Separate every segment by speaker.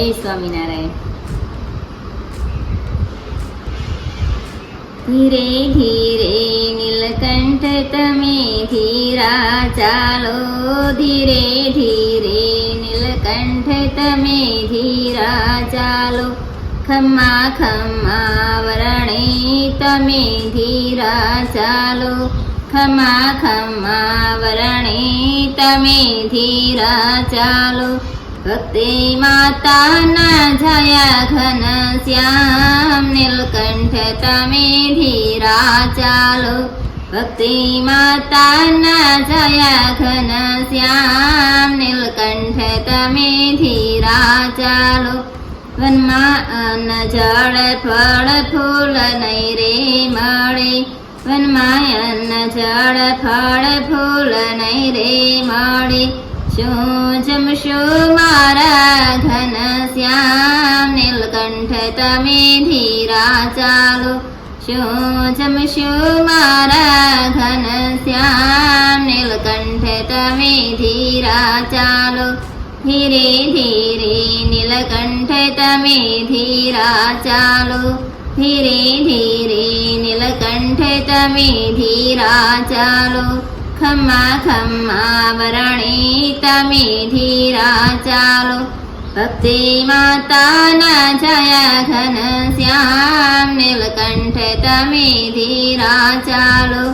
Speaker 1: જય સ્વામિનારાયણ. ધીરે ધીરે નીલકંઠ તમે ધીરા ચાલો. ધીરે ધીરે નીલકંઠ તમે ધીરા ચાલો. ખમ્મા ખમ્મા વરણે તમે ધીરા ચાલો. ખમ્મા ખમ્મા વરણે તમે ધીરા ચાલો. ભક્તિ માતાના જયા ઘન શ્યામ નીલકંઠ તમે ધીરા ચાલો ભક્તિ માતાના જયા ઘન શ્યામ નીલકંઠ તમે ધીરા ચાલો વનમાં અન્ન જળ ફળ ફૂલ નહીં રે મળે વનમાં અન્ન જળ ફળ ફૂલ નહીં રે મળે શું જમશો મારા ઘન શ્યામ નીલકંઠ તમે ધીરા ચાલો શું જમશો મારા ઘન શ્યામ નીલકંઠ તમે ધીરા ચાલો ધીરે ધીરે નીલકંઠ તમે ધીરા ચાલો ધીરે ધીરે નીલકંઠ તમે ધીરા खम् अ खम् धीरा चालो भक्ति माता न जय घन श्याम नीलकण्ठ तमेधिरा चालो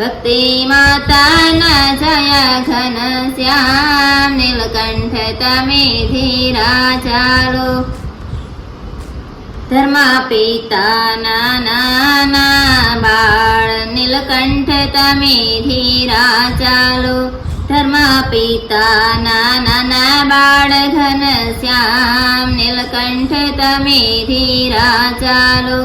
Speaker 1: भक्ति माता न जय घन श्याम नीलकण्ठ तमेधिरा चालो ધર્મા પિતાના નાના બાળ નીલકંઠ તમે ધીરા ચાલો ધર્મા પિતાના નાના બાળ ઘન શ્યામ નીલકંઠ તમે ધીરા ચાલો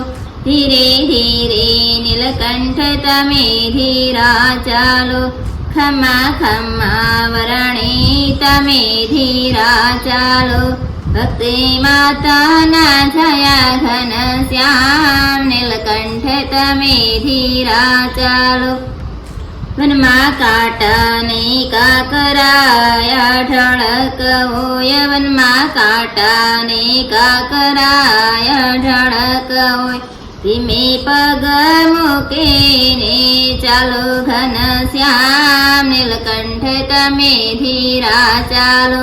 Speaker 1: ધીરે ધીરે નીલકંઠ તમે ધીરા ચાલો ખમા ખમા વરણે તમે ધીરા ચાલો ભક્તિ માતાના છયા ઘન શ્યામ નીલકંઠ તમે ધીરા ચાલો વનમાં કાટાની કાકરાયા ઢળક હોય વનમાં કાટાની કાકરાયા ઢળક હોય ધીમે પગ મૂકીને ચાલો ઘન શ્યામ નીલકંઠ તમે ધીરા ચાલો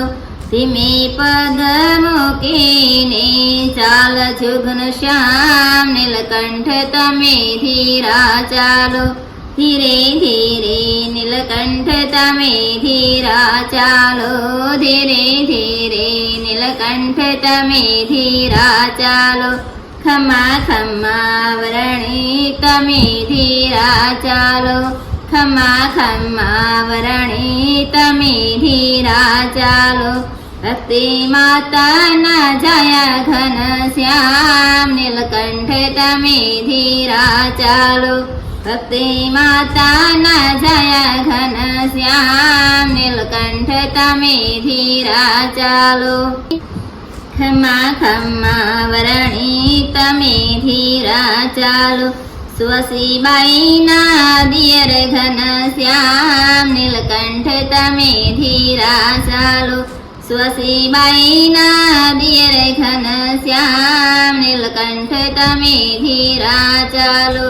Speaker 1: ધીમે પગ મૂકીને ચાલ જુગન શ્યામ નીલકંઠ તમે ધીરા ચાલો. ધીરે ધીરે નીલકંઠ તમે ધીરા ચાલો. ધીરે ધીરે નીલકંઠ તમે ધીરા ચાલો. ખમા ખમા વરણે તમે ધીરા ચાલો. ખમા ખમા વરણે તમે ધીરા ચાલો. ભક્તિ માતાના જયા ઘન શ્યામ નીલકંઠ તમે ધીરા ચાલો ભક્તિ માતાના જયા ઘન શ્યામ નીલકંઠ તમે ધીરા ચાલો ખમા ખમા વરણી તમે ધીરા ચાલો સ્વસીબાઈના દિયર ઘન શ્યામ નીલકંઠ તમે ધીરા ચાલો સ્વસીબાઈના દિયર ઘન શ્યામ નીલકંઠ તમે ધીરા ચાલો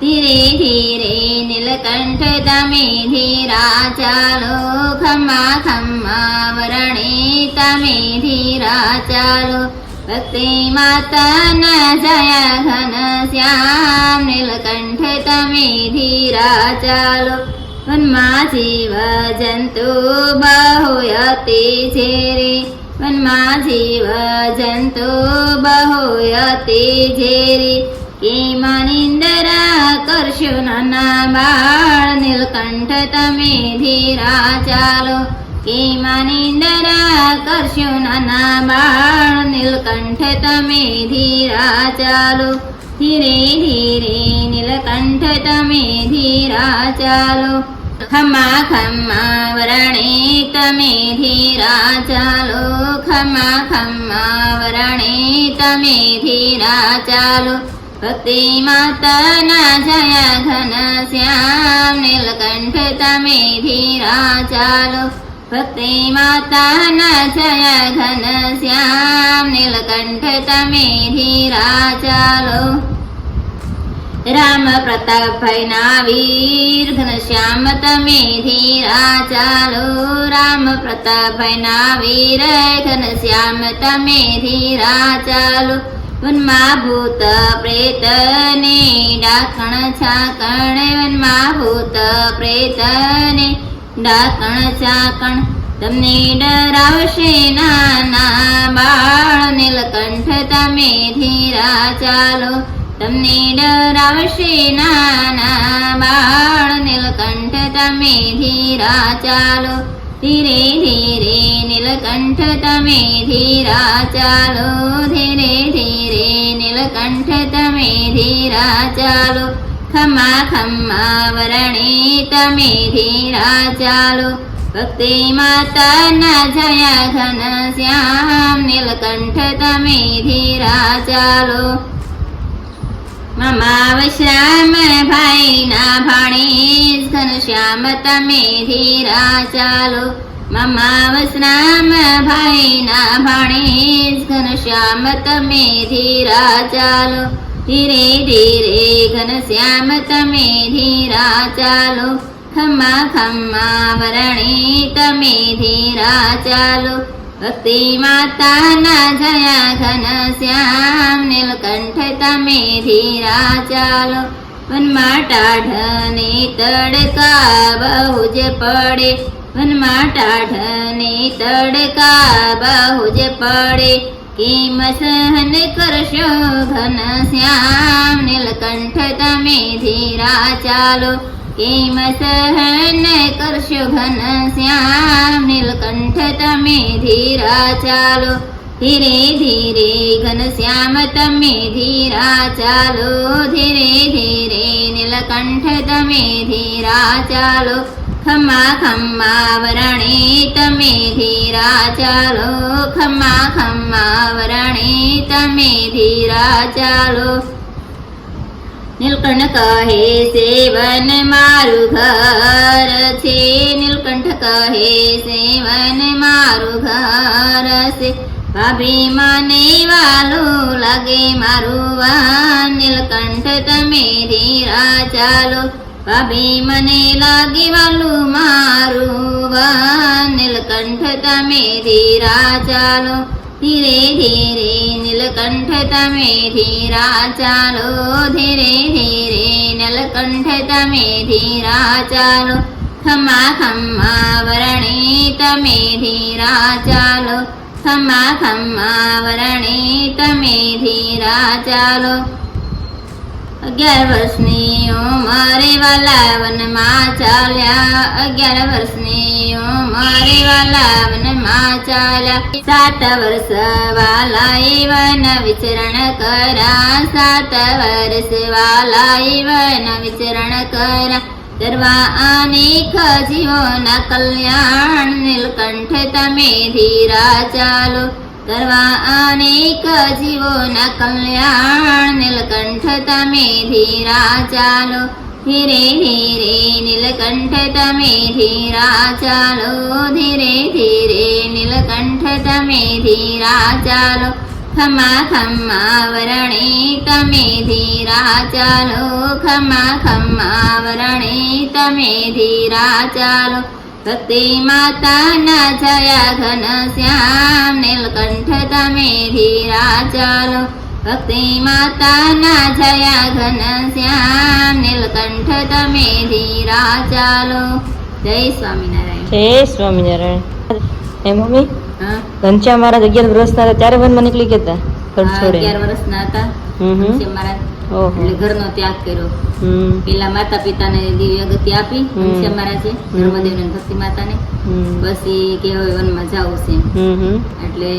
Speaker 1: ધીરે ધીરે નીલકંઠ તમે ધીરા ચાલો ખમ્મા ખમ્મા વરણે તમે ધીરા ચાલો ભક્તિ માતાના જયા ઘન શ્યામ નીલકંઠ તમે ધીરા ચાલો વનમાં જીવ જંતુ બહુયતિ છે રે વનમાં જીવ જંતુ બહુયતિ છે રે કેમાં નિંદરા કરશો નાના બાળ નીલકંઠ તમે ધીરા ચાલો. કેમાં નિંદરા કરશો નાના બાળ નીલકંઠ તમે ધીરા ચાલો. ધીરે ધીરે નીલકંઠ તમે ધીરા ચાલો. ખમ્મા ખમ્મા વરણે તમે ધીરા ચાલો ખમ્મા ખમ્મા વરણે તમે ધીરા ચાલો ભક્તિ માતાના જયા ઘન શ્યામ નીલકંઠ તમે ધીરા ચાલો ભક્તિ માતાના જયા ઘન શ્યામ નીલકંઠ તમે ધીરા ચાલો રામ પ્રતાપભાઈ ના વીર ઘનશ્યામ તમે ધીરા ચાલો રામ પ્રતાપભાઈના વીર ઘનશ્યામ તમે ધીરા ચાલો વનમાં ભૂત પ્રેત ને ડાકણ છાકણ. વનમાં ભૂત પ્રેત ને ડાકણ ચાકણ તમને ડરાવશે નાના બાળ નીલકંઠ તમે ધીરા ચાલો તમને ડરાવશે નાના બાળ, નીલકંઠ તમે ધીરા ચાલો. ધીરે ધીરે નીલકંઠ તમે ધીરા ચાલો. ધીરે ધીરે નીલકંઠ તમે ધીરા ચાલો. ખમા ખમા વરણે તમે ધીરા ચાલો. ભક્તિ માતાના જયા ઘન શ્યામ, નીલકંઠ તમે ધીરા ચાલો. મમા શ્યામ ભાઈ ના ભાણેજ ઘનશ્યામ તમે ધીરા ચાલો મમા શ્યામ ભાઈ ના ભાણેજ ઘનશ્યામ તમે ધીરા ચાલો ધીરે ધીરે ઘનશ્યામ તમે ધીરા ચાલો ખમ્મા ખમ્મા વરણી તમે ધીરા ચાલો ભક્તિ માતાના જયા ઘન શ્યામ નીલકંઠ તમે ધીરા ચાલો વનમાં ટાઢને તડકા બહુ જ પડે વનમાં ટાઢને તડકા બહુ જ પડે, કેમ સહન કરશો ઘન શ્યામ, નીલકંઠ તમે ધીરા ચાલો કેમ સહન કરશો ઘન શ્યામ, નીલકંઠ તમે ધીરા ચાલો. ધીરે ધીરે ઘન શ્યામ તમે ધીરા ચાલો. ધીરે ધીરે નીલકંઠ તમે ધીરા ચાલો. ખમા ખમ્મા વરણે તમે ધીરા ચાલો. ખમા ખમ્મા વરણે તમે ધીરા ચાલો. નીલકંઠ કહે, સેવન મારું ઘર છે. નીલકંઠ કહે, સેવન મારું ઘર છે. ભાભી મને વાલું લાગે મારું વાન. નીલકંઠ, તમે ધીરા ચાલો. ભાભી મને લાગે વાલું મારું વાન. નીલકંઠ, તમે ધીરા ચાલો. ધીરે ધીરે નીલકંઠ તમે ધીરા ચાલો ધીરે ધીરે નીલકંઠ તમે ધીરા ચાલો ખમ્મા ખમ્મા વરણે તમે ધીરા ચાલો ખમ્મા ખમ્મા વરણે તમે ધીરા ચાલો અગિયાર વર્ષની ઉંમરે વાલા વનમાં ચાલ્યા. અગિયાર વર્ષની ઉંમરે વાલા વનમાં ચાલ્યા. સાત વર્ષ વાલા વન વિચરણ કરા સાત વર્ષ વાલા વન વિચરણ કરા કરવા અનેક જીવોના કલ્યાણ, નીલકંઠ તમે ધીરા ચાલો. કરવા અનેક જીવોના કલ્યાણ, નીલકંઠ તમે ધીરા ચાલો ધીરે ધીરે નીલકંઠ તમે ધીરા ચાલો ધીરે ધીરે નીલકંઠ તમે ધીરા ચાલો ખમા ખમા વરણે તમે ધીરા ચાલો ખમા ખમા વરણે તમે ધીરા ચાલો ભક્તિ માતાના જયા ઘન શ્યામ નીલકંઠ તમે ધીરા ચાલો ભક્તિ માતાના જયા ઘન શ્યામ નીલકંઠ તમે ધીરા ચાલો. જય સ્વામિનારાયણ.
Speaker 2: જય સ્વામિનારાયણ. એ મમ્મી? ઘનશ્યામ મહારાજ અગિયાર વર્ષના હતા ત્યારે વનમાં નીકળી ગયા હતા
Speaker 1: અગિયાર વર્ષના હતા. ઘનશ્યામ મહારાજ એટલે ઘરનો ત્યાગ કર્યો. પેલા માતા પિતાને દિવ્ય ગતિ આપી. ઘનશ્યામ મહારાજે ધર્મદેવ ને ભક્તિ માતાને.
Speaker 2: બસ
Speaker 1: એ કે હવે વનમાં જવું છે એટલે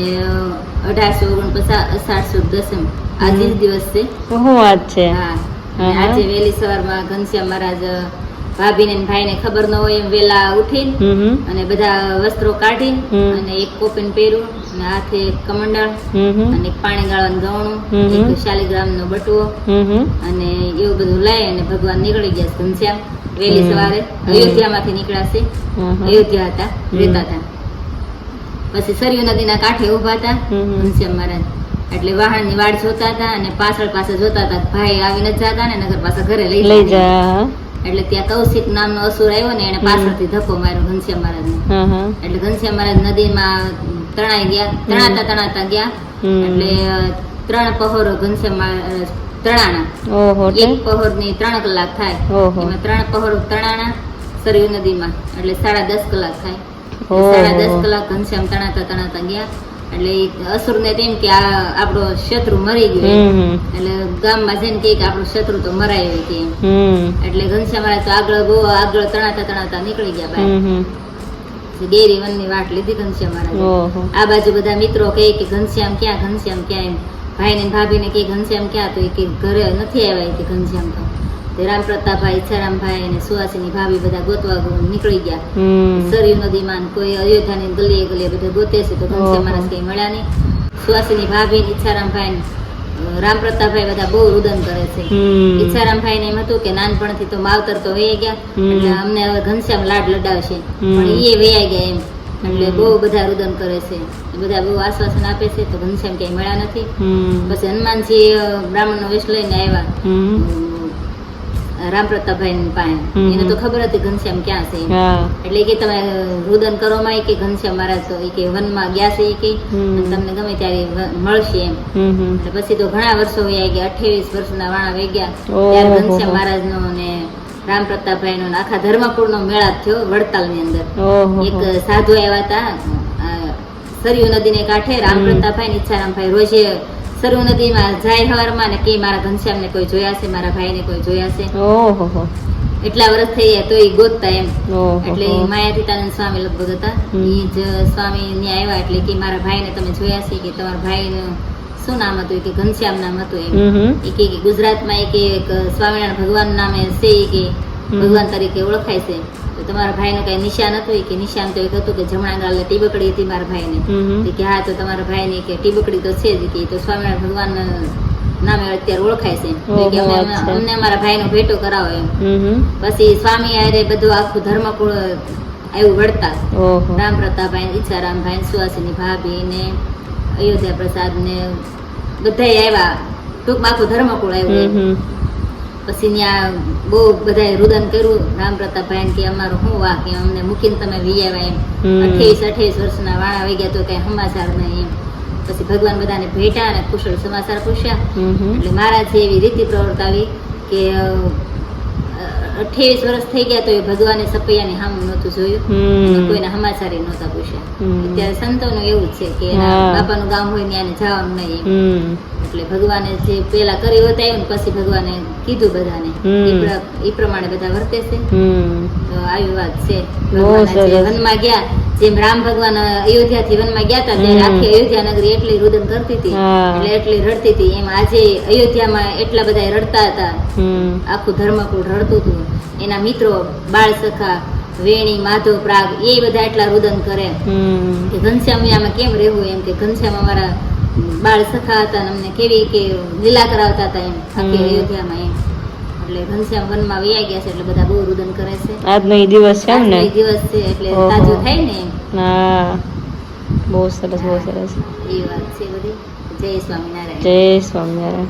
Speaker 1: અઢારસો ઓગણપચાસ અષાઢ દસમ. આજે જ દિવસ છે.
Speaker 2: શું વાત છે.
Speaker 1: હા. આજે વહેલી સવારમાં ઘનશ્યામ મહારાજ ભાભીને ને ભાઈને ખબર ન હોય એમ વેલા
Speaker 2: હમ
Speaker 1: અને બધા વસ્ત્રો કાઢી અને એક કોપીન પહેર્યું. હાથે કમંડળ અને પાણી ગાળવાનું ગવણું એક શાલિગ્રામ નો
Speaker 2: હમ
Speaker 1: અને એવું બધું લઈ અને ભગવાન નીકળી ગયા ઘનશ્યામ. વહેલી સવારે. અયોધ્યામાંથી
Speaker 2: હમ.
Speaker 1: અયોધ્યા હતા રહેતા હતા. પછી સરયુ નદીના કાંઠે ઊભા હતા. ઘનશ્યામ મહારાજ. એટલે વાહનની વાડ જોતા હતા અને પાછળ પાછળ જોતા હતા ભાઈ આવી નથી જતા ને નગર પાછા ઘરે લઈ
Speaker 2: લઈ જા.
Speaker 1: એટલે ત્યાં કૌશિક નામનો અસુર આવ્યો ને એને. પાછળથી ધક્કો માર્યો ઘનશ્યામ
Speaker 2: હા
Speaker 1: એટલે ઘનશ્યામ મહારાજ નદીમાં તણાઈ ગયા તણાતા તણાતા ગયા. એટલે ત્રણ પહોરો ઘનશ્યામ તણાણા.
Speaker 2: ઓહો
Speaker 1: એક પહોરની ત્રણ કલાક થાય. એમાં ત્રણ પહોર તણાણા સરયુ નદીમાં. એટલે સાડા દસ કલાક થાય. સાડા દસ કલાક ઘનશ્યામ તણાતા તણાતા ગયા. એટલે અસુર ને તેમ કે આ આપણો શત્રુ મરી ગયો. એટલે ગામમાં જઈને કે આપણો શત્રુ તો મરાયો કે એટલે ઘનશ્યામ તો આગળ બહુ આગળ તણાતા તણાતા નીકળી ગયા બહાર
Speaker 2: હમ
Speaker 1: વનની વાટ લીધી ઘનશ્યામ મહારાજ. આ બાજુ બધા મિત્રો કહે કે ઘનશ્યામ ક્યાં ઘનશ્યામ ક્યાં એમ. ભાઈ ને ભાભીને કે ઘનશ્યામ ક્યાં? તો એ કે ઘરે નથી આવ્યા કે ઘનશ્યામ તો. રામ પ્રતાપભાઈ ઈચ્છારામભાઈ અને સુવાસીની ભાભી બધા ગોતવા ગો- નીકળી ગયા. સરયુ નદીમાં ને કોઈ અયોધ્યાની ગલીએ ગલીએ બધા ગોતે છે તો ઘનશ્યામ મહારાજ કઈ મળ્યા નહીં. સુવાસીની ભાભી ને ઈચ્છારામભાઈ ને, રામ પ્રતાપભાઈ બધા બહુ રુદન કરે છે. ઈચ્છારામભાઈ ને એમ હતું કે નાનપણથી તો માવતર તો વહી ગયા એટલે અમને હવે ઘનશ્યામ લાડ લડાવશે. પણ એ વૈયા ગયા એમ. એટલે. બહુ બધા રુદન કરે છે. બધા બહુ આશ્વાસન આપે છે તો ઘનશ્યામ ક્યાંય મળ્યા નથી. પછી હનુમાનજી બ્રાહ્મણ નો વેશ લઈને આવ્યા. રામ પ્રતાપભાઈ પાસે એને તો ખબર હતી ઘનશ્યામ ક્યાં છે એટલે કે તમે રુદન કરો માં કે ઘનશ્યામ મારા તો કે વનમાં ગયા છે કે. તમને ગમે ત્યારે મળશે એમ. પછી તો ઘણા વર્ષો વયા ગયા અઠ્યાવીસ વર્ષના વાણા વહી ગયા. ત્યારે ઘનશ્યામ મહારાજનો ને રામ પ્રતાપભાઈ નો આખા ધર્મપુર નો મેળા થયો વડતાલની અંદર એક સાધુ આવ્યા હતા સરયુ નદી ને કાંઠે રામ પ્રતાપભાઈ ને ઈચ્છારામભાઈ રોજે સરયુ નદીમાં જાય હવારમાં ને કે મારા ઘનશ્યામને કોઈ જોયા છે મારા ભાઈને કોઈ જોયા છે
Speaker 2: ઓહો
Speaker 1: એટલા વર્ષ થઈ ગયા તો એ ગોતતા એમ. એટલે માયાતીતાનંદ સ્વામી લગભગ હતા. એ જ સ્વામી ને આવ્યા એટલે કે મારા ભાઈને તમે જોયા છે કે તમારા ભાઈનું શું નામ હતું? કે ઘનશ્યામ નામ હતું એમ. એ કે ગુજરાત ગુજરાતમાં એક સ્વામિનારાયણ ભગવાન નામે છે કે ભગવાન તરીકે ઓળખાય છે. તમારા ભાઈનું કઈ નિશાન હતું કે નિશાન તો એક હતું કે જમણા ગાલે ટીબકડી હતી મારા ભાઈને. કે હા તો તમારા ભાઈને કે ટીબકડી તો છે જ કે તો સ્વામિનારાયણ ભગવાન નામે અત્યારે ઓળખાય છે. કે. અમને અમારા ભાઈનો ભેટો કરાવો એમ. પછી સ્વામી આરે બધું આખું ધર્મકુળ આવ્યું વળતા. રામ પ્રતાપભાઈ ઈચ્છારામભાઈ સુવાસીની ભાભી ને અયોધ્યા પ્રસાદ ને બધાય આવ્યા ટૂંકમાં આખું ધર્મકુળ આવ્યું પછી ત્યાં બહુ બધાએ રુદન કર્યું. રામ પ્રતાપભાઈ કે અમારું શું વાક કે અમને મૂકીને તમે વિયાવા એમ. અઠ્યાવીસ અઠ્યાવીસ વર્ષના વાળા વહી ગયા તો કઈ સમાચાર નહીં એમ. પછી ભગવાન બધાને ભેટા અને કુશળ સમાચાર પૂછ્યા. એટલે મહારાજે એવી રીતિ પ્રવર્તાવી કે અઠ્યાવીસ વર્ષ થઈ ગયા તો એ ભગવાને સપૈયાને હામ નહોતું જોયું. કોઈને સમાચાર નહોતા પૂછ્યા. અત્યારે સંતોનું એવું જ છે કે. બાપાનું ગામ હોય ત્યાં જવાનું નહીં એટલે ભગવાને જે પેલા કરી બતાવ્યું ને પછી ભગવાને કીધું બધાને. એ પ્રમાણે બધા વર્તે છે. તો આવી વાત છે. ભગવાન જે વનમાં ગયા. જેમ રામ ભગવાન અયોધ્યા થી વનમાં ગયા હતા ત્યારે આખી અયોધ્યા નગરી એટલી રુદન કરતી હતી. એટલે એટલી રડતી હતી. એમ આજે અયોધ્યામાં એટલા બધા રડતા હતા. આખું ધર્મકુળ રડતું હતું. એના મિત્રો બાળ સખા વેણી માધવ પ્રાગ એ બધા એટલા રુદન કરે. કે ઘનશ્યામ કેમ રહેવું એમ કે ઘનશ્યામ અમારા બાળ સખા હતા અમને કેવી કે લીલા કરાવતા હતા એમ આખી. અયોધ્યામાં એમ. એટલે ઘનશ્યામ વનમાં વયા ગયા છે એટલે બધા બહુ રુદન કરે છે.
Speaker 2: આજનો એ દિવસ છે ને?
Speaker 1: એ દિવસ છે એટલે. તાજું થાય ને
Speaker 2: હા. બહુ સરસ બહુ સરસ.
Speaker 1: એ વાત છે બધી. જય સ્વામિનારાયણ.
Speaker 2: જય સ્વામિનારાયણ.